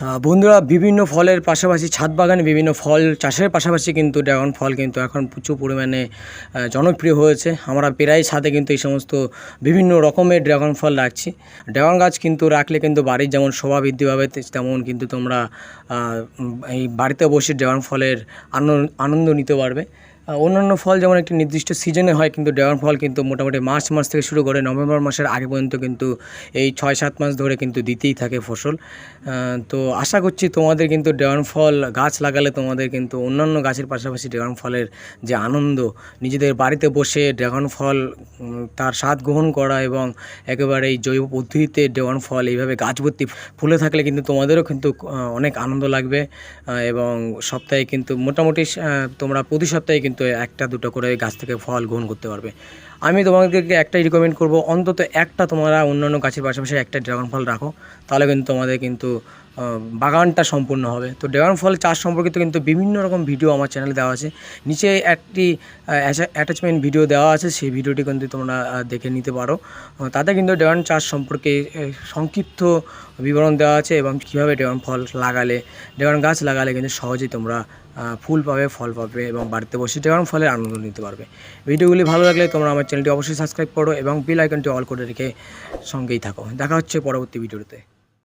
হ্যাঁ, বন্ধুরা বিভিন্ন ফলের পাশাপাশি ছাদ বাগানে বিভিন্ন ফল চাষের পাশাপাশি কিন্তু ড্রাগন ফল কিন্তু এখন প্রচুর পরিমাণে জনপ্রিয় হয়েছে। আমরা প্রায় ছাদে কিন্তু এই সমস্ত বিভিন্ন রকমের ড্রাগন ফল রাখছি। ড্রাগন গাছ কিন্তু রাখলে কিন্তু বাড়ির যেমন শোভা বৃদ্ধি পাবে তেমন কিন্তু তোমরা এই বাড়িতে বসে ড্রাগন ফলের আনন্দ নিতে পারবে। অন্যান্য ফল যেমন একটি নির্দিষ্ট সিজনে হয়, কিন্তু ড্রাগন ফল কিন্তু মোটামুটি মার্চ মাস থেকে শুরু করে নভেম্বর মাসের আগে পর্যন্ত কিন্তু এই ছয় সাত মাস ধরে কিন্তু দিতেই থাকে ফসল। তো আশা করছি তোমাদের কিন্তু ড্রাগন ফল গাছ লাগালে তোমাদের কিন্তু অন্যান্য গাছের পাশাপাশি ড্রাগন ফলের যে আনন্দ, নিজেদের বাড়িতে বসে ড্রাগন ফল তার স্বাদ গ্রহণ করা এবং একেবারে এই জৈব পদ্ধতিতে ড্রাগন ফল এইভাবে গাছ ভর্তি ফুলে থাকলে কিন্তু তোমাদেরও কিন্তু অনেক আনন্দ লাগবে। এবং সপ্তাহে কিন্তু মোটামুটি তোমরা প্রতি সপ্তাহে কিন্তু একটা, দুটো করে গাছ থেকে ফল গ্রহণ করতে পারবে। আমি তোমাদেরকে একটাই রিকমেন্ড করব, অন্তত একটা তোমরা অন্যান্য গাছের পাশাপাশি একটা ড্রাগন ফল রাখো, তাহলে কিন্তু তোমাদের কিন্তু বাগানটা সম্পূর্ণ হবে। তো ড্রাগন ফল চাষ সম্পর্কিত কিন্তু বিভিন্ন রকম ভিডিও আমার চ্যানেলে দেওয়া আছে। নিচে একটি অ্যাটাচমেন্ট ভিডিও দেওয়া আছে, সেই ভিডিওটি কিন্তু তোমরা দেখে নিতে পারো। তাতে কিন্তু ড্রাগন চাষ সম্পর্কে সংক্ষিপ্ত বিবরণ দেওয়া আছে এবং কীভাবে ড্রাগন ফল লাগালে, ড্রাগন গাছ লাগালে কিন্তু সহজেই তোমরা ফুল পাবে, ফল পাবে এবং বাড়িতে বসে ড্রাগন ফলের আনন্দ নিতে পারবে। ভিডিওগুলি ভালো লাগলে তোমরা আমার চ্যানেলটি অবশ্যই সাবস্ক্রাইব করো এবং বেল আইকনটি অল করে রেখে সঙ্গেই থাকো। দেখা হচ্ছে পরবর্তী ভিডিওতে